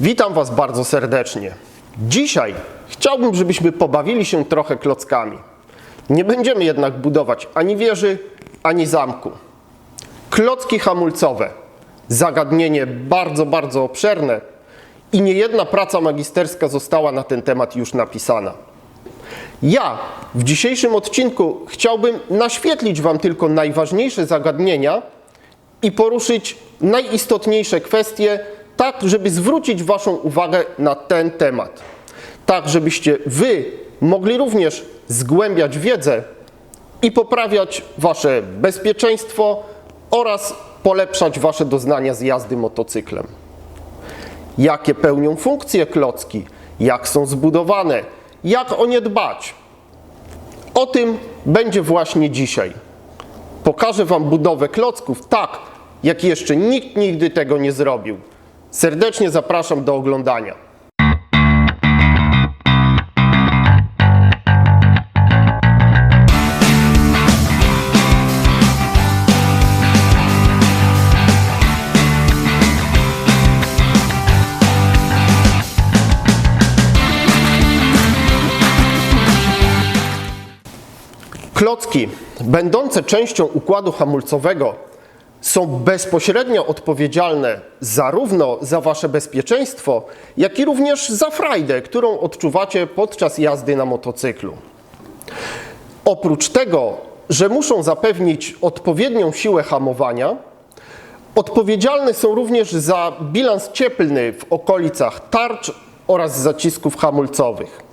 Witam Was bardzo serdecznie. Dzisiaj chciałbym, żebyśmy pobawili się trochę klockami. Nie będziemy jednak budować ani wieży, ani zamku. Klocki hamulcowe. Zagadnienie bardzo, bardzo obszerne i niejedna praca magisterska została na ten temat już napisana. Ja w dzisiejszym odcinku chciałbym naświetlić Wam tylko najważniejsze zagadnienia i poruszyć najistotniejsze kwestie, tak żeby zwrócić Waszą uwagę na ten temat. Tak, żebyście Wy mogli również zgłębiać wiedzę i poprawiać Wasze bezpieczeństwo oraz polepszać Wasze doznania z jazdy motocyklem. Jakie pełnią funkcje klocki, jak są zbudowane, jak o nie dbać. O tym będzie właśnie dzisiaj. Pokażę Wam budowę klocków tak, jak jeszcze nikt nigdy tego nie zrobił. Serdecznie zapraszam do oglądania. Klocki, będące częścią układu hamulcowego, są bezpośrednio odpowiedzialne zarówno za Wasze bezpieczeństwo, jak i również za frajdę, którą odczuwacie podczas jazdy na motocyklu. Oprócz tego, że muszą zapewnić odpowiednią siłę hamowania, odpowiedzialne są również za bilans cieplny w okolicach tarcz oraz zacisków hamulcowych.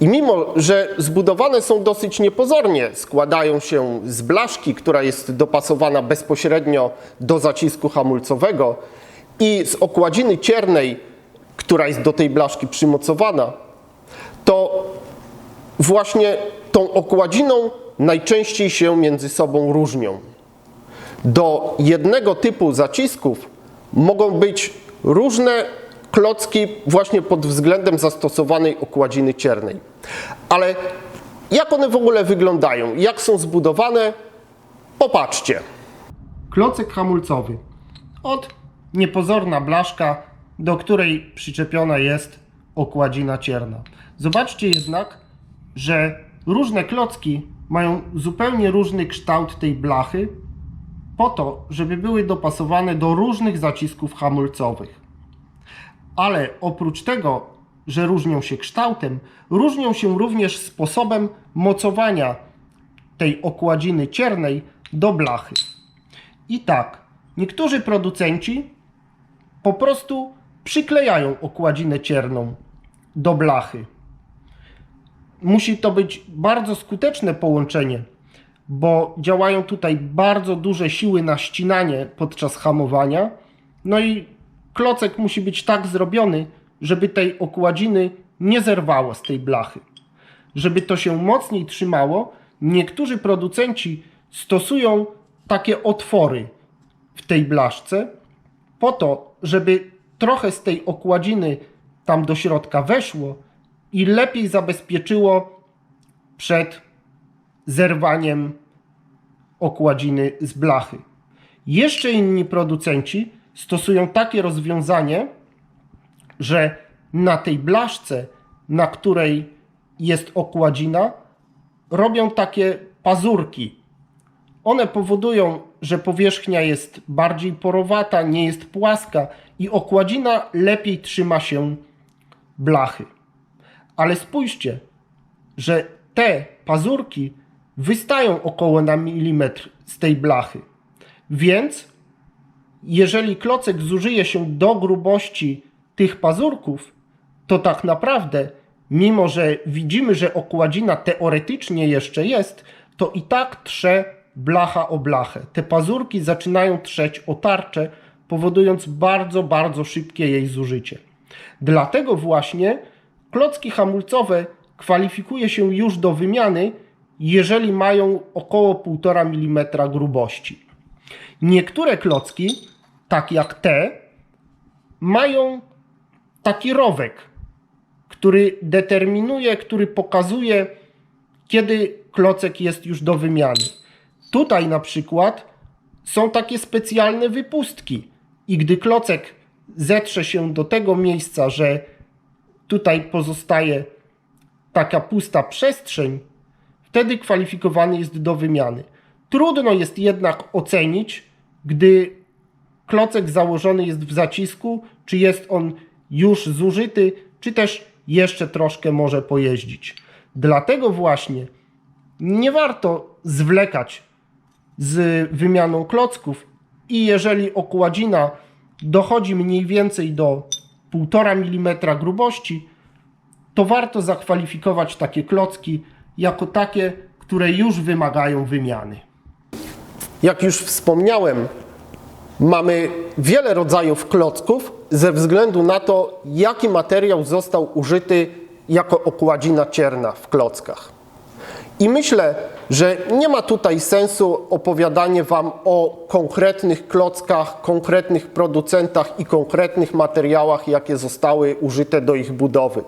I mimo, że zbudowane są dosyć niepozornie, składają się z blaszki, która jest dopasowana bezpośrednio do zacisku hamulcowego i z okładziny ciernej, która jest do tej blaszki przymocowana, to właśnie tą okładziną najczęściej się między sobą różnią. Do jednego typu zacisków mogą być różne klocki właśnie pod względem zastosowanej okładziny ciernej. Ale jak one w ogóle wyglądają? Jak są zbudowane? Popatrzcie. Klocek hamulcowy. Od niepozorna blaszka, do której przyczepiona jest okładzina cierna. Zobaczcie jednak, że różne klocki mają zupełnie różny kształt tej blachy, po to, żeby były dopasowane do różnych zacisków hamulcowych. Ale oprócz tego, że różnią się kształtem, różnią się również sposobem mocowania tej okładziny ciernej do blachy. I tak, niektórzy producenci po prostu przyklejają okładzinę cierną do blachy. Musi to być bardzo skuteczne połączenie, bo działają tutaj bardzo duże siły na ścinanie podczas hamowania. No i klocek musi być tak zrobiony, żeby tej okładziny nie zerwało z tej blachy. Żeby to się mocniej trzymało, niektórzy producenci stosują takie otwory w tej blaszce, po to, żeby trochę z tej okładziny tam do środka weszło i lepiej zabezpieczyło przed zerwaniem okładziny z blachy. Jeszcze inni producenci stosują takie rozwiązanie, że na tej blaszce, na której jest okładzina, robią takie pazurki. One powodują, że powierzchnia jest bardziej porowata, nie jest płaska i okładzina lepiej trzyma się blachy. Ale spójrzcie, że te pazurki wystają około na milimetr z tej blachy. Więc jeżeli klocek zużyje się do grubości tych pazurków, to tak naprawdę, mimo że widzimy, że okładzina teoretycznie jeszcze jest, to i tak trze blacha o blachę. Te pazurki zaczynają trzeć o tarczę, powodując bardzo, bardzo szybkie jej zużycie. Dlatego właśnie klocki hamulcowe kwalifikuje się już do wymiany, jeżeli mają około 1,5 mm grubości. Niektóre klocki, tak jak te, mają taki rowek, który determinuje, który pokazuje, kiedy klocek jest już do wymiany. Tutaj na przykład są takie specjalne wypustki i gdy klocek zetrze się do tego miejsca, że tutaj pozostaje taka pusta przestrzeń, wtedy kwalifikowany jest do wymiany. Trudno jest jednak ocenić, gdy klocek założony jest w zacisku, czy jest on już zużyty, czy też jeszcze troszkę może pojeździć. Dlatego właśnie nie warto zwlekać z wymianą klocków i jeżeli okładzina dochodzi mniej więcej do 1,5 mm grubości, to warto zakwalifikować takie klocki jako takie, które już wymagają wymiany. Jak już wspomniałem, mamy wiele rodzajów klocków ze względu na to, jaki materiał został użyty jako okładzina cierna w klockach. I myślę, że nie ma tutaj sensu opowiadanie Wam o konkretnych klockach, konkretnych producentach i konkretnych materiałach, jakie zostały użyte do ich budowy.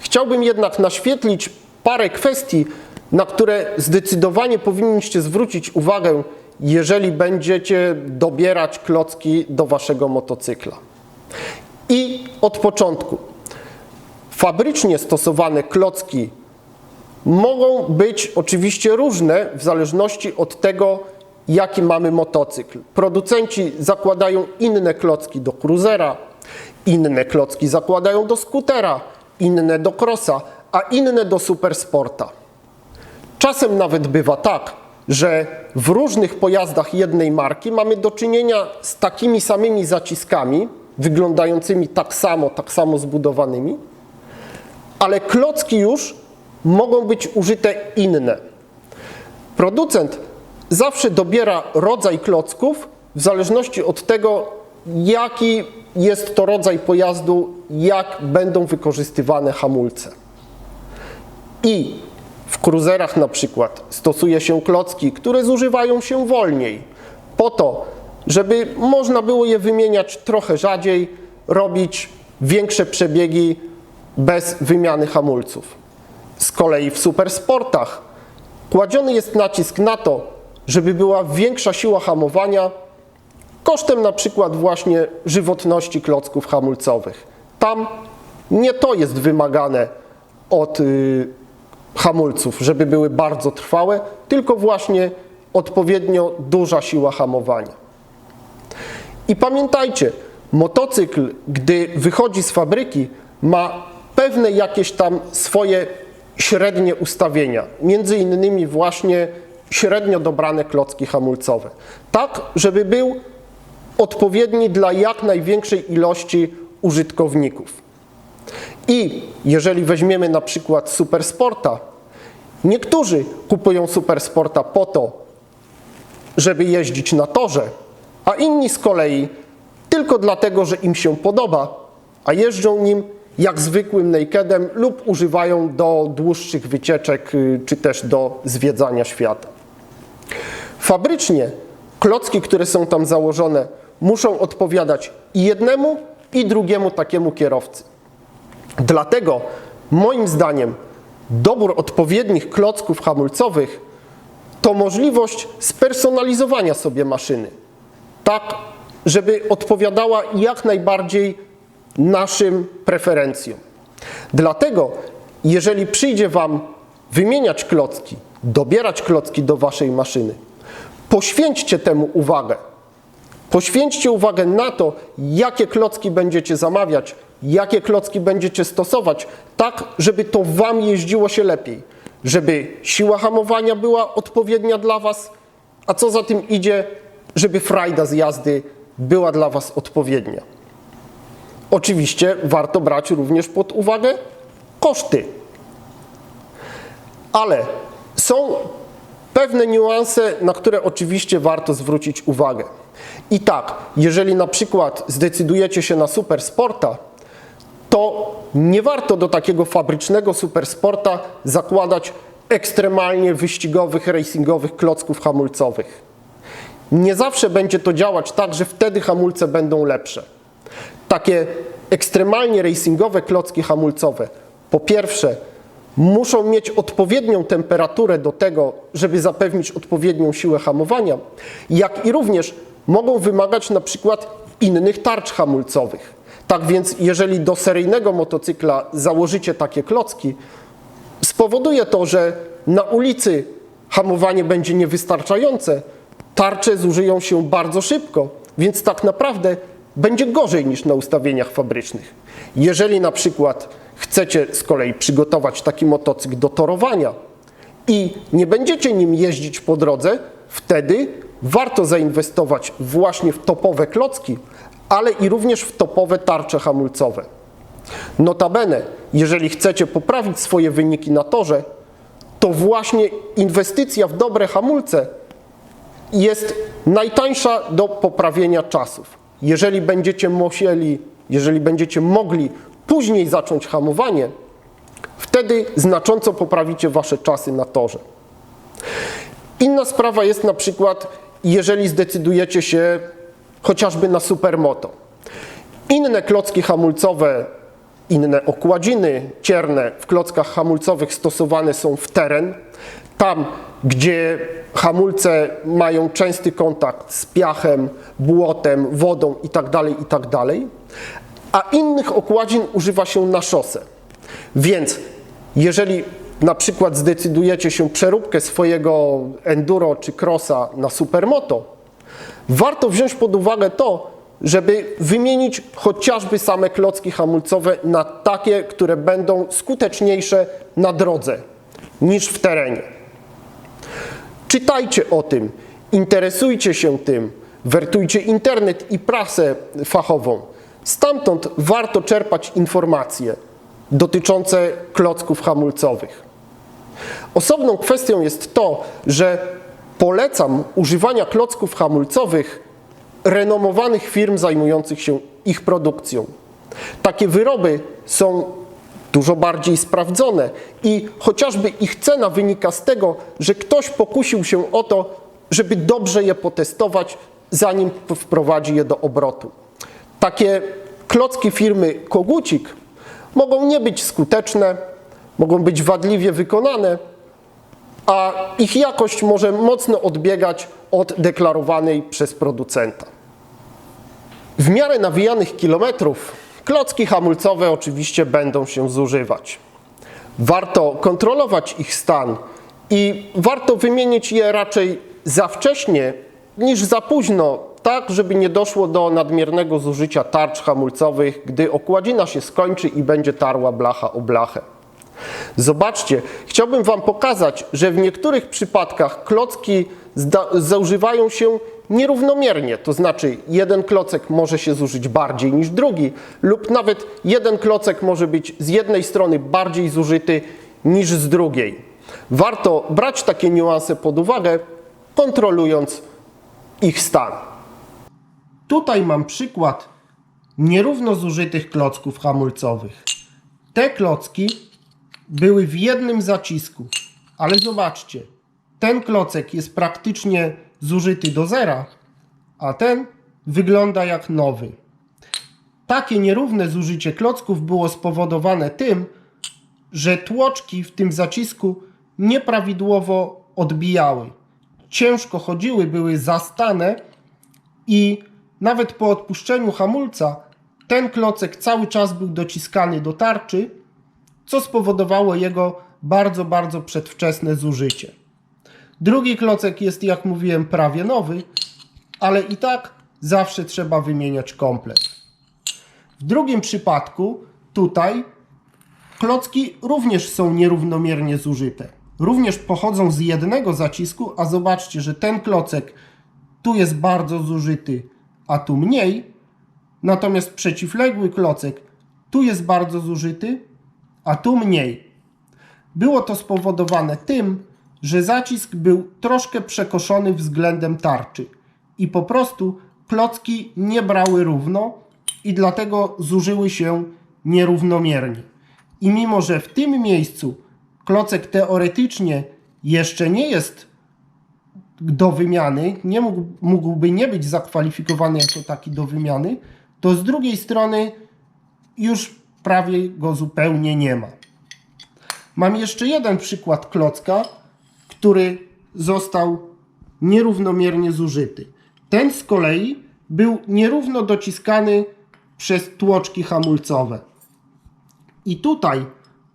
Chciałbym jednak naświetlić parę kwestii, na które zdecydowanie powinniście zwrócić uwagę, jeżeli będziecie dobierać klocki do Waszego motocykla. I od początku. Fabrycznie stosowane klocki mogą być oczywiście różne w zależności od tego, jaki mamy motocykl. Producenci zakładają inne klocki do cruisera, inne klocki zakładają do skutera, inne do crossa, a inne do supersporta. Czasem nawet bywa tak, że w różnych pojazdach jednej marki mamy do czynienia z takimi samymi zaciskami, wyglądającymi tak samo, tak samo zbudowanymi, ale klocki już mogą być użyte inne. Producent zawsze dobiera rodzaj klocków w zależności od tego, jaki jest to rodzaj pojazdu, jak będą wykorzystywane hamulce. I w cruiserach na przykład stosuje się klocki, które zużywają się wolniej, po to, żeby można było je wymieniać trochę rzadziej, robić większe przebiegi bez wymiany hamulców. Z kolei w supersportach kładziony jest nacisk na to, żeby była większa siła hamowania kosztem na przykład właśnie żywotności klocków hamulcowych. Tam nie to jest wymagane od y, hamulców, żeby były bardzo trwałe, tylko właśnie odpowiednio duża siła hamowania. I pamiętajcie, motocykl, gdy wychodzi z fabryki, ma pewne jakieś tam swoje średnie ustawienia, między innymi właśnie średnio dobrane klocki hamulcowe, tak żeby był odpowiedni dla jak największej ilości użytkowników. I jeżeli weźmiemy na przykład Supersporta, niektórzy kupują Supersporta po to, żeby jeździć na torze, a inni z kolei tylko dlatego, że im się podoba, a jeżdżą nim jak zwykłym nakedem lub używają do dłuższych wycieczek y, czy też do zwiedzania świata. Fabrycznie klocki, które są tam założone, muszą odpowiadać i jednemu, i drugiemu takiemu kierowcy. Dlatego moim zdaniem dobór odpowiednich klocków hamulcowych to możliwość spersonalizowania sobie maszyny, tak żeby odpowiadała jak najbardziej naszym preferencjom. Dlatego, jeżeli przyjdzie Wam wymieniać klocki, dobierać klocki do Waszej maszyny, poświęćcie temu uwagę. Poświęćcie uwagę na to, jakie klocki będziecie zamawiać, jakie klocki będziecie stosować, tak, żeby to Wam jeździło się lepiej, żeby siła hamowania była odpowiednia dla Was, a co za tym idzie, żeby frajda z jazdy była dla Was odpowiednia. Oczywiście warto brać również pod uwagę koszty. Ale są pewne niuanse, na które oczywiście warto zwrócić uwagę. I tak, jeżeli na przykład zdecydujecie się na supersporta, to nie warto do takiego fabrycznego supersporta zakładać ekstremalnie wyścigowych, racingowych klocków hamulcowych. Nie zawsze będzie to działać tak, że wtedy hamulce będą lepsze. Takie ekstremalnie racingowe klocki hamulcowe, po pierwsze, muszą mieć odpowiednią temperaturę do tego, żeby zapewnić odpowiednią siłę hamowania, jak i również mogą wymagać na przykład innych tarcz hamulcowych. Tak więc, jeżeli do seryjnego motocykla założycie takie klocki, spowoduje to, że na ulicy hamowanie będzie niewystarczające, tarcze zużyją się bardzo szybko, więc tak naprawdę będzie gorzej niż na ustawieniach fabrycznych. Jeżeli na przykład chcecie z kolei przygotować taki motocykl do torowania i nie będziecie nim jeździć po drodze, wtedy warto zainwestować właśnie w topowe klocki, ale i również w topowe tarcze hamulcowe. Notabene, jeżeli chcecie poprawić swoje wyniki na torze, to właśnie inwestycja w dobre hamulce jest najtańsza do poprawienia czasów. Jeżeli będziecie musieli, jeżeli będziecie mogli później zacząć hamowanie, wtedy znacząco poprawicie wasze czasy na torze. Inna sprawa jest na przykład, jeżeli zdecydujecie się chociażby na supermoto. Inne klocki hamulcowe, inne okładziny cierne w klockach hamulcowych stosowane są w teren. Tam, gdzie hamulce mają częsty kontakt z piachem, błotem, wodą itd., itd., a innych okładzin używa się na szosę. Więc jeżeli na przykład zdecydujecie się przeróbkę swojego enduro czy crossa na supermoto, warto wziąć pod uwagę to, żeby wymienić chociażby same klocki hamulcowe na takie, które będą skuteczniejsze na drodze niż w terenie. Czytajcie o tym, interesujcie się tym, wertujcie internet i prasę fachową. Stamtąd warto czerpać informacje dotyczące klocków hamulcowych. Osobną kwestią jest to, że polecam używania klocków hamulcowych renomowanych firm zajmujących się ich produkcją. Takie wyroby są dużo bardziej sprawdzone i chociażby ich cena wynika z tego, że ktoś pokusił się o to, żeby dobrze je potestować, zanim wprowadzi je do obrotu. Takie klocki firmy Kogucik mogą nie być skuteczne, mogą być wadliwie wykonane, a ich jakość może mocno odbiegać od deklarowanej przez producenta. W miarę nawijanych kilometrów klocki hamulcowe oczywiście będą się zużywać. Warto kontrolować ich stan i warto wymienić je raczej za wcześnie niż za późno, tak żeby nie doszło do nadmiernego zużycia tarcz hamulcowych, gdy okładzina się skończy i będzie tarła blacha o blachę. Zobaczcie, chciałbym Wam pokazać, że w niektórych przypadkach klocki zużywają się nierównomiernie, to znaczy jeden klocek może się zużyć bardziej niż drugi, lub nawet jeden klocek może być z jednej strony bardziej zużyty niż z drugiej. Warto brać takie niuanse pod uwagę, kontrolując ich stan. Tutaj mam przykład nierówno zużytych klocków hamulcowych. Te klocki były w jednym zacisku, ale zobaczcie, ten klocek jest praktycznie zużyty do zera, a ten wygląda jak nowy. Takie nierówne zużycie klocków było spowodowane tym, że tłoczki w tym zacisku nieprawidłowo odbijały. Ciężko chodziły, były zastane i nawet po odpuszczeniu hamulca ten klocek cały czas był dociskany do tarczy, co spowodowało jego bardzo, bardzo przedwczesne zużycie. Drugi klocek jest, jak mówiłem, prawie nowy, ale i tak zawsze trzeba wymieniać komplet. W drugim przypadku, tutaj, klocki również są nierównomiernie zużyte. Również pochodzą z jednego zacisku, a zobaczcie, że ten klocek tu jest bardzo zużyty, a tu mniej. Natomiast przeciwległy klocek tu jest bardzo zużyty, a tu mniej. Było to spowodowane tym, że zacisk był troszkę przekoszony względem tarczy i po prostu klocki nie brały równo i dlatego zużyły się nierównomiernie. I mimo, że w tym miejscu klocek teoretycznie jeszcze nie jest do wymiany, nie mógł, mógłby nie być zakwalifikowany jako taki do wymiany, to z drugiej strony już prawie go zupełnie nie ma. Mam jeszcze jeden przykład klocka, który został nierównomiernie zużyty. Ten z kolei był nierówno dociskany przez tłoczki hamulcowe. I tutaj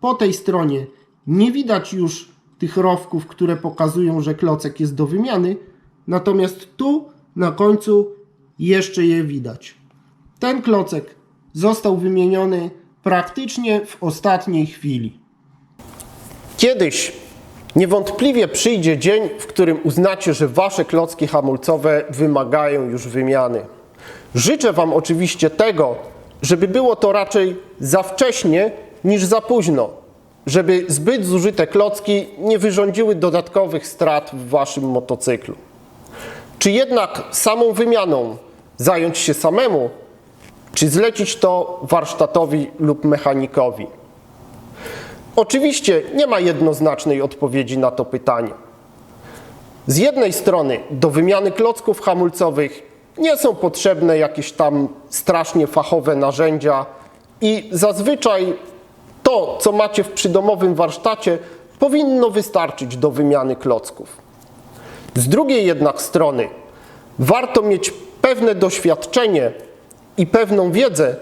po tej stronie nie widać już tych rowków, które pokazują, że klocek jest do wymiany, natomiast tu na końcu jeszcze je widać. Ten klocek został wymieniony praktycznie w ostatniej chwili. Kiedyś niewątpliwie przyjdzie dzień, w którym uznacie, że wasze klocki hamulcowe wymagają już wymiany. Życzę wam oczywiście tego, żeby było to raczej za wcześnie niż za późno, żeby zbyt zużyte klocki nie wyrządziły dodatkowych strat w waszym motocyklu. Czy jednak samą wymianą zająć się samemu, czy zlecić to warsztatowi lub mechanikowi? Oczywiście nie ma jednoznacznej odpowiedzi na to pytanie. Z jednej strony do wymiany klocków hamulcowych nie są potrzebne jakieś tam strasznie fachowe narzędzia i zazwyczaj to, co macie w przydomowym warsztacie, powinno wystarczyć do wymiany klocków. Z drugiej jednak strony warto mieć pewne doświadczenie i pewną wiedzę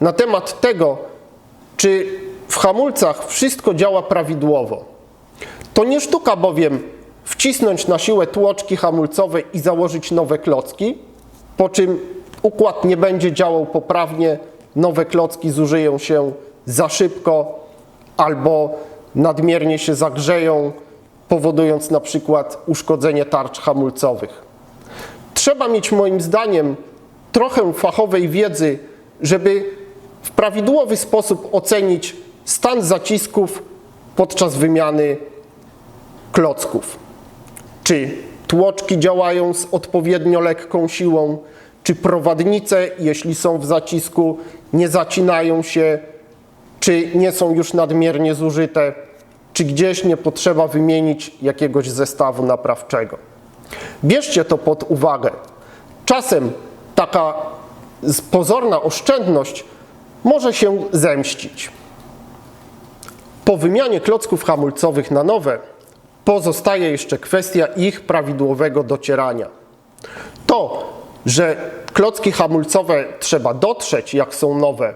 na temat tego, czy w hamulcach wszystko działa prawidłowo. To nie sztuka bowiem wcisnąć na siłę tłoczki hamulcowe i założyć nowe klocki, po czym układ nie będzie działał poprawnie, nowe klocki zużyją się za szybko albo nadmiernie się zagrzeją, powodując na przykład uszkodzenie tarcz hamulcowych. Trzeba mieć moim zdaniem trochę fachowej wiedzy, żeby w prawidłowy sposób ocenić stan zacisków podczas wymiany klocków. Czy tłoczki działają z odpowiednio lekką siłą, czy prowadnice, jeśli są w zacisku, nie zacinają się, czy nie są już nadmiernie zużyte, czy gdzieś nie potrzeba wymienić jakiegoś zestawu naprawczego. Bierzcie to pod uwagę. Czasem taka pozorna oszczędność może się zemścić. Po wymianie klocków hamulcowych na nowe pozostaje jeszcze kwestia ich prawidłowego docierania. To, że klocki hamulcowe trzeba dotrzeć, jak są nowe,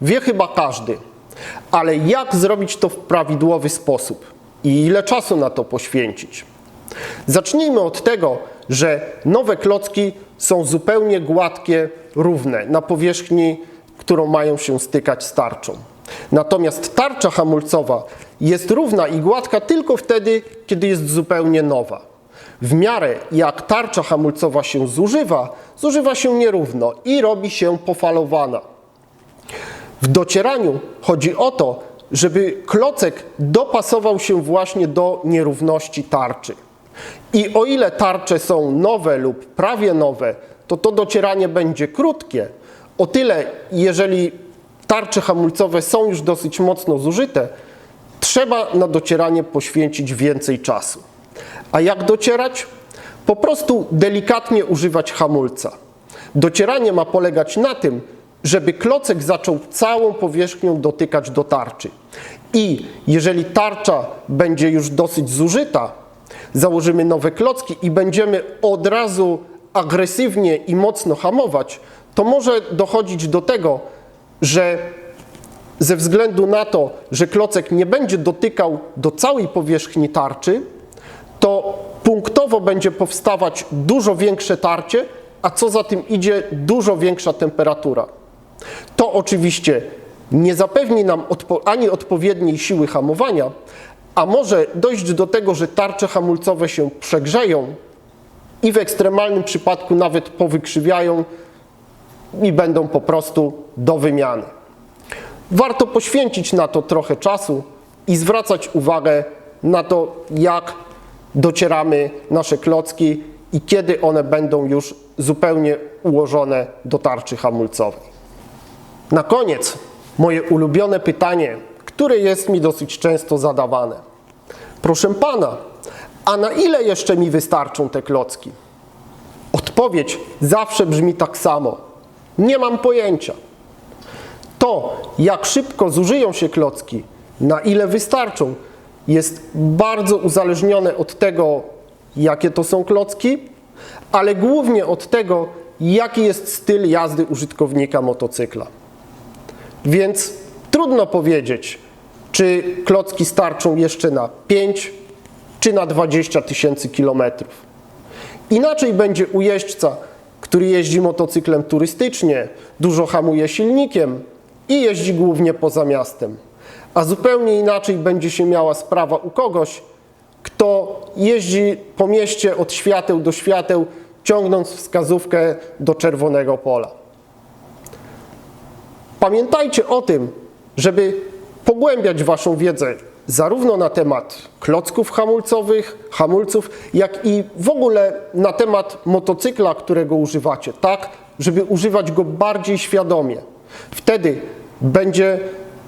wie chyba każdy. Ale jak zrobić to w prawidłowy sposób i ile czasu na to poświęcić? Zacznijmy od tego, że nowe klocki są zupełnie gładkie, równe na powierzchni, którą mają się stykać z tarczą. Natomiast tarcza hamulcowa jest równa i gładka tylko wtedy, kiedy jest zupełnie nowa. W miarę jak tarcza hamulcowa się zużywa, zużywa się nierówno i robi się pofalowana. W docieraniu chodzi o to, żeby klocek dopasował się właśnie do nierówności tarczy. I o ile tarcze są nowe lub prawie nowe, to to docieranie będzie krótkie. O tyle, jeżeli tarcze hamulcowe są już dosyć mocno zużyte, trzeba na docieranie poświęcić więcej czasu. A jak docierać? Po prostu delikatnie używać hamulca. Docieranie ma polegać na tym, żeby klocek zaczął całą powierzchnią dotykać do tarczy. I jeżeli tarcza będzie już dosyć zużyta, założymy nowe klocki i będziemy od razu agresywnie i mocno hamować, to może dochodzić do tego, że ze względu na to, że klocek nie będzie dotykał do całej powierzchni tarczy, to punktowo będzie powstawać dużo większe tarcie, a co za tym idzie, dużo większa temperatura. To oczywiście nie zapewni nam odpo- ani odpowiedniej siły hamowania, a może dojść do tego, że tarcze hamulcowe się przegrzeją i w ekstremalnym przypadku nawet powykrzywiają i będą po prostu do wymiany. Warto poświęcić na to trochę czasu i zwracać uwagę na to, jak docieramy nasze klocki i kiedy one będą już zupełnie ułożone do tarczy hamulcowej. Na koniec moje ulubione pytanie, które jest mi dosyć często zadawane. Proszę pana, a na ile jeszcze mi wystarczą te klocki? Odpowiedź zawsze brzmi tak samo. Nie mam pojęcia. To, jak szybko zużyją się klocki, na ile wystarczą, jest bardzo uzależnione od tego, jakie to są klocki, ale głównie od tego, jaki jest styl jazdy użytkownika motocykla. Więc trudno powiedzieć, czy klocki starczą jeszcze na 5 czy na 20 tysięcy kilometrów. Inaczej będzie u jeźdźca, który jeździ motocyklem turystycznie, dużo hamuje silnikiem i jeździ głównie poza miastem. A zupełnie inaczej będzie się miała sprawa u kogoś, kto jeździ po mieście od świateł do świateł, ciągnąc wskazówkę do czerwonego pola. Pamiętajcie o tym, żeby pogłębiać Waszą wiedzę zarówno na temat klocków hamulcowych, hamulców, jak i w ogóle na temat motocykla, którego używacie, tak, żeby używać go bardziej świadomie. Wtedy będzie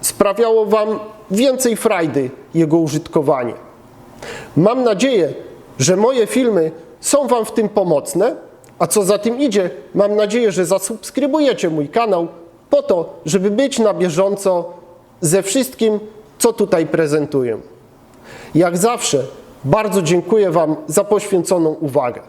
sprawiało Wam więcej frajdy jego użytkowanie. Mam nadzieję, że moje filmy są Wam w tym pomocne, a co za tym idzie, mam nadzieję, że zasubskrybujecie mój kanał po to, żeby być na bieżąco ze wszystkim, co tutaj prezentuję. Jak zawsze, bardzo dziękuję Wam za poświęconą uwagę.